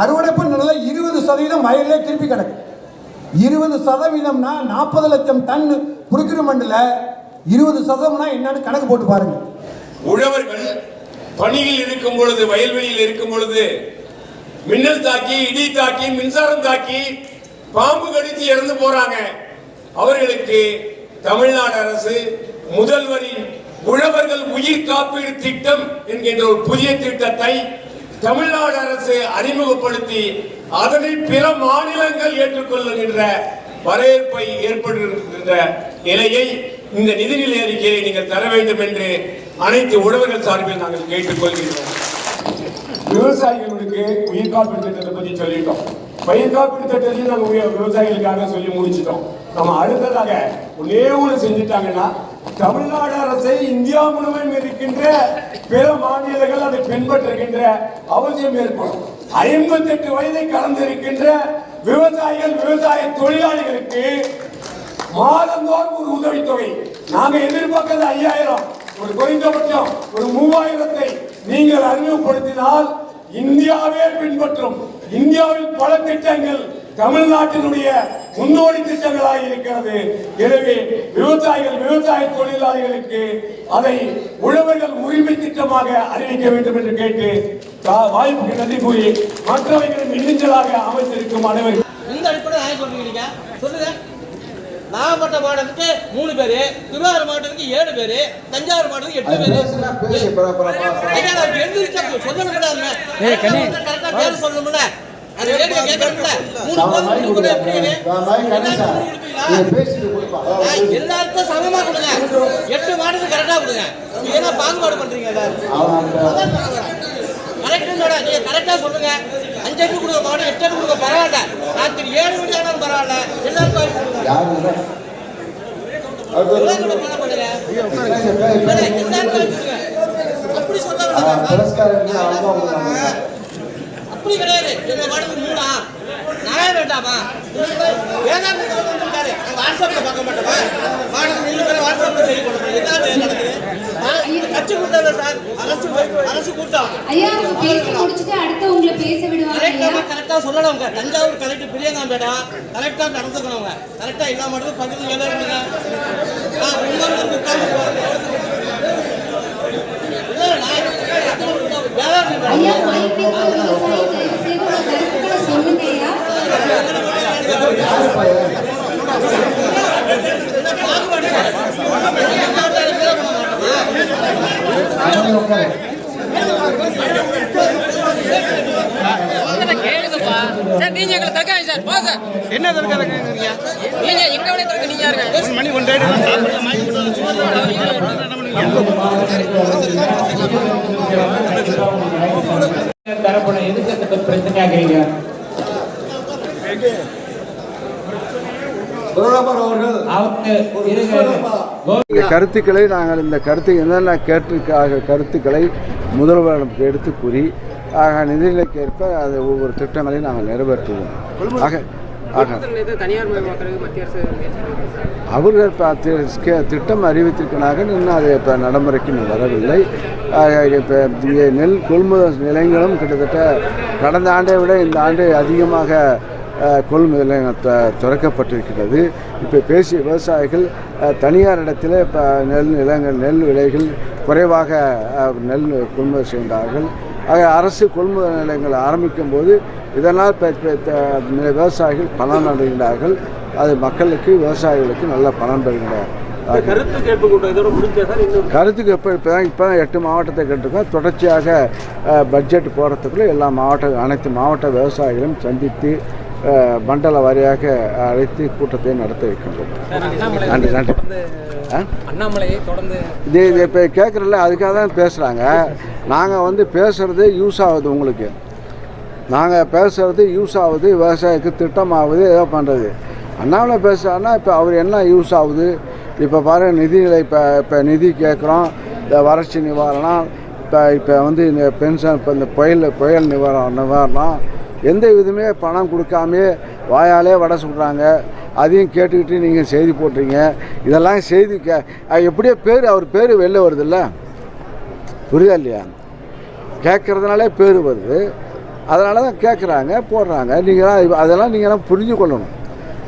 அறுவடை பண்ணல இருபது சதவீதம் வயலே திருப்பி கிடக்கு. இருபது சதவீதம்னா நாற்பது லட்சம் டன் புரிக்கிரமண்டில் இருபது சதவீதம்னா என்னன்னு கணக்கு போட்டு பாருங்க. உழவர்கள் பணியில் இருக்கும் பொழுது வயல்வெளியில் இருக்கும் பொழுது மின்னல் தாக்கி இடி தாக்கி மின்சாரம் தாக்கி பாம்பு கடித்து இறந்து போறாங்க. அவர்களுக்கு தமிழ்நாடு அரசு முதல்வரின் உழவர்கள் உயிர் காப்பீடு திட்டம் என்கின்ற ஒரு புதிய திட்டத்தை தமிழ்நாடு அரசு அறிமுகப்படுத்தி அதனை பிற மாநிலங்கள் ஏற்றுக்கொள்ளுகின்ற வரவேற்பை ஏற்படுகின்ற நிலையை இந்த நிதிநிலை அறிக்கையை நீங்கள் தர வேண்டும் என்று அனைத்து உறவுகள் சார்பில் நாங்கள் கேட்டுக்கொள்கிறோம். விவசாயிகளுக்கு உயிர் காப்பீட்டு திட்டத்தை பற்றி சொல்லிட்டோம். பயிர் காப்பீடு திட்டத்தையும் நாங்கள் விவசாயிகளுக்காக சொல்லி முடிச்சிட்டோம். நம்ம அடுத்ததாக ஒரே ஒன்று செஞ்சுட்டாங்கன்னா தமிழ்நாடு அரசை இந்தியா முழுவதும் இருக்கின்ற பிற மாநிலங்கள் அதை பின்பற்றுகின்ற அவசியம் ஏற்படும். ஐம்பத்தெட்டு வயதை கடந்திருக்கின்ற விவசாயிகள் விவசாய தொழிலாளிகளுக்கு மாதந்தோறும் ஒரு உதவித்தொகை. நாங்க எதிர்பார்க்கிறது ஐயாயிரம். ஒரு குறைந்தபட்சம் ஒரு மூவாயிரத்தை நீங்கள் அறிமுகப்படுத்தினால் இந்தியாவே பின்பற்றும். இந்தியாவில் பல திட்டங்கள் தமிழ்நாட்டினுடைய முன்னோடி திட்டங்களாக இருக்கிறது. எனவே விவசாயிகள் விவசாய தொழிலாளிகளுக்கு அதை உழவர்கள் உரிமை திட்டமாக அறிவிக்க வேண்டும் என்று கேட்டு வாய்ப்புக்கு நன்றி கூறி மற்றவைகளை மின்னஞ்சலாக அமைத்திருக்கும் அனைவரும் இந்த அடிப்படை நான் சொல்றீங்க சொல்லுங்க நாகப்பட்டினம் மாவட்டத்துக்கு மூணு பேரு திருவாரூர் மாவட்டத்துக்கு ஏழு பேரு தஞ்சாவூர் மாவட்டத்துக்கு எட்டு பேரு. எழுந்திருச்சா சொல்லணும்ல கரெக்டா பேர் சொல்லணும்ல. அது எல்லாருக்கும் சமமா கொடுங்க. எட்டு மாடத்துக்கு கரெக்டா கொடுங்க. நீங்க என்ன பாகுபாடு பண்றீங்க கரெக்டா நீங்க கரெக்டா சொல்லுங்க. அஞ்சு கொடுக்க கொடுங்க மாவட்டம் எட்டு எட்டு கொடுங்க பரவாயில்ல. ராத்திரி ஏழு மணி ஆனாலும் பரவாயில்ல. எல்லாருக்கும் அப்படி அப்படி கிடையாது. எங்க வாடகை மூணா நான் வேண்டாமா? வேதாந்த வாட்ஸ்அப்ல பார்க்க மாட்டோமா? மாடத்துக்கு வாட்ஸ்அப்ல சரி பண்ணுறோம் என்ன நடக்குது? கட்சி கூட்டம் சார் அரசு அரசு கூட்டம். ஐயா அவங்க பேசி முடிச்சுட்டு அடுத்து உங்களை பேச விடுவாங்க ஐயா. கரெக்டாக கரெக்டாக சொல்லணுங்க தஞ்சாவூர் கலெக்டர் பிரியங்காம்பேடா கரெக்டாக நடந்துக்கணுங்க கரெக்டாக இல்லாம மட்டும் பக்கத்தில் எல்லாம் இருக்குங்க. ஆ உங்களுக்கு உட்காந்து ஐயா மைக் இருக்க? விவசாயி தயவு செய்து உங்க கருத்துக்களை சொல்லுங்க ஐயா அவங்க உட்காரு. கேளுங்கப்பா சார் நீங்க எங்களை தக்காங்க சார் போ சார் என்ன தற்கால நீங்க? எங்க விட தக்க நீங்க யாருங்க? மணி ஒன்றே தரப்படும் எதுக்கு அந்த பிரச்சனையாக்குறீங்க பிரதமர் அவர்கள் அவங்க இருங்க இந்த கருத்துக்களை நாங்கள் இந்த கருத்து என்னென்ன கேட்டிருக்காக கருத்துக்களை முதல்வரிடம் எடுத்து கூறி ஆக நிதிநிலைக்கு ஏற்ப அது ஒவ்வொரு திட்டங்களையும் நாங்கள் நிறைவேற்றுவோம். ஆக ஆக. அவர்கள் திட்டம் அறிவித்திருக்கிறார்கள் இன்னும் அது இப்போ நடைமுறைக்கு வரவில்லை. இப்போ நெல் கொள்முதல் நிலையங்களும் கிட்டத்தட்ட கடந்த ஆண்டை விட இந்த ஆண்டு அதிகமாக கொள்முதல் நிலையம் த- திறக்கப்பட்டிருக்கிறது. இப்போ பேசிய விவசாயிகள் தனியார் இடத்தில் இப்போ நெல் நிலங்கள் நெல் விலைகள் குறைவாக நெல் கொள்முதல் செய்கின்றார்கள் ஆக அரசு கொள்முதல் நிலையங்கள் ஆரம்பிக்கும் போது இதனால் விவசாயிகள் பலன் அடைகின்றார்கள் அது மக்களுக்கு விவசாயிகளுக்கு நல்ல பலன் பெறுகின்றார் கருத்து கேட்பு இப்போ தான் இப்போ தான் எட்டு மாவட்டத்தை கேட்டிருக்கோம். தொடர்ச்சியாக பட்ஜெட் போகிறதுக்குள்ளே எல்லா மாவட்ட அனைத்து மாவட்ட விவசாயிகளும் சந்தித்து மண்டல வாரியாக அழைத்து கூட்டத்தை நடத்த இருக்கின்றோம் நன்றி நன்றி. ஆ? அண்ணாமலையை தொடர்ந்து இது இது இப்போ கேட்குறல அதுக்காக தான் பேசுகிறாங்க நாங்கள் வந்து பேசுகிறது யூஸ் ஆகுது உங்களுக்கு. நாங்கள் பேசுகிறது யூஸ் ஆகுது விவசாயிக்கு திட்டமாகுது ஏதோ பண்ணுறது அண்ணாமலை பேசுகிறாருன்னா இப்போ அவர் என்ன யூஸ் ஆகுது? இப்போ பாருங்கள் நிதிநிலை இப்போ இப்போ நிதி கேட்குறோம் இந்த வறட்சி நிவாரணம் இப்போ இப்போ வந்து இந்த பென்ஷன் இப்போ இந்த புயல் புயல் நிவாரணம் நிவாரணம் எந்த விதமே பணம் கொடுக்காமே வாயாலே வடை சொல்கிறாங்க அதையும் கேட்டுக்கிட்டு நீங்கள் செய்தி போட்டுறீங்க இதெல்லாம் செய்தி கே எப்படியோ பேர் அவர் பேர் வெளில வருதுல்ல? புரியுதா இல்லையா? கேட்குறதுனாலே பேர் வருது. அதனால தான் கேட்குறாங்க போடுறாங்க. நீங்களாம் அதெல்லாம் நீங்களாம் புரிஞ்சு கொள்ளணும்.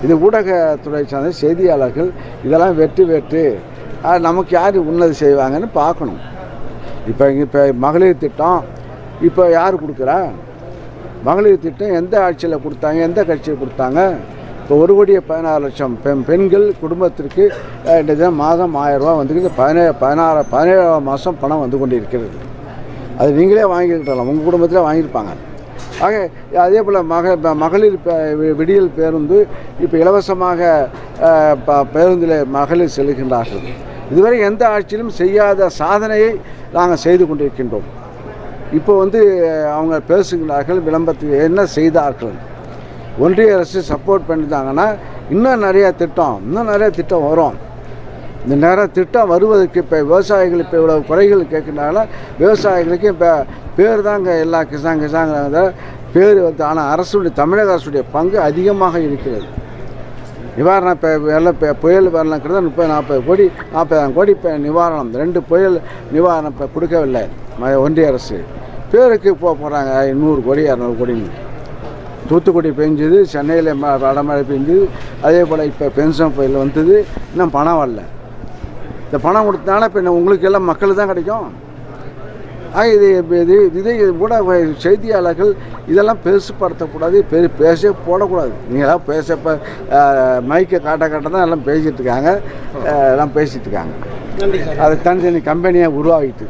இது ஊடகத்துறை சார்ந்த செய்தியாளர்கள் இதெல்லாம் வெட்டு வெட்டு. நமக்கு யார் உன்னது செய்வாங்கன்னு பார்க்கணும். இப்போ இப்போ மகளிர் திட்டம் இப்போ யார் கொடுக்குறா? மகளிர் திட்டம் எந்த ஆட்சியில் கொடுத்தாங்க எந்த கட்சியில் கொடுத்தாங்க? இப்போ ஒரு கோடியே பதினாறு லட்சம் பெண் பெண்கள் குடும்பத்திற்கு அஹ், இந்த மாதம் ஆயிரம் ரூபா வந்துருக்கு பதினேழு பதினாறு பதினேழாம் மாதம் பணம் வந்து கொண்டு இருக்கிறது அது நீங்களே வாங்கிக்கிட்டலாம். உங்கள் குடும்பத்தில் வாங்கியிருப்பாங்க. ஆக அதே போல் மக மகளிர் வி- விடியல் பேருந்து இப்போ இலவசமாக ப- பேருந்தில் மகளிர் செல்கின்றார்கள். இதுவரை எந்த ஆட்சியிலும் செய்யாத சாதனையை நாங்கள் செய்து கொண்டிருக்கின்றோம். இப்போ வந்து அவங்க பேசுகிறார்கள் விளம்பரத்துக்கு என்ன செய்தார்கள்? ஒன்றிய அரசு சப்போர்ட் பண்ணிட்டாங்கன்னா இன்னும் நிறையா திட்டம் இன்னும் நிறையா திட்டம் வரும். இந்த நேரம் திட்டம் வருவதற்கு இப்போ விவசாயிகள் இப்போ இவ்வளோ குறைகள் கேட்குறதுனால விவசாயிகளுக்கு இப்போ பேர் தாங்க எல்லா கிசான் கிசாங்கிறாங்க பேர் வந்து ஆனால் அரசுடைய தமிழக அரசுடைய பங்கு அதிகமாக இருக்கிறது. நிவாரணம் இப்போ வெள்ளம் இப்போ புயல் வரலங்கிறது முப்பது நாற்பது கோடி நாற்பதாயிரம் கோடி இப்போ நிவாரணம். ரெண்டு புயல் நிவாரணம் இப்போ கொடுக்கவில்லை. ம- ஒன்றிய அரசு. பேருக்கு போக போகிறாங்க நூறு கோடி இரநூறு கோடின்னு. தூத்துக்குடி பெஞ்சது சென்னையில் ம- வடமழை பெஞ்சது. அதே போல் இப்போ பென்ஷன் புயல் வந்தது. இன்னும் பணம் வரல. இந்த பணம் கொடுத்தனால இப்போ உங்களுக்கு எல்லாம் மக்கள் தான் கிடைக்கும்? ஆக இது இது இதை ஊடக செய்தியாளர்கள் இதெல்லாம் பெருசுப்படுத்தக்கூடாது பெரு பேச போடக்கூடாது. நீங்களாம் பேச இப்போ மைக்கை காட்ட காட்ட தான் எல்லாம் பேசிகிட்டு இருக்காங்க. எல்லாம் பேசிகிட்டு இருக்காங்க. அது தனித்தனி கம்பெனியாக உருவாகிட்டு.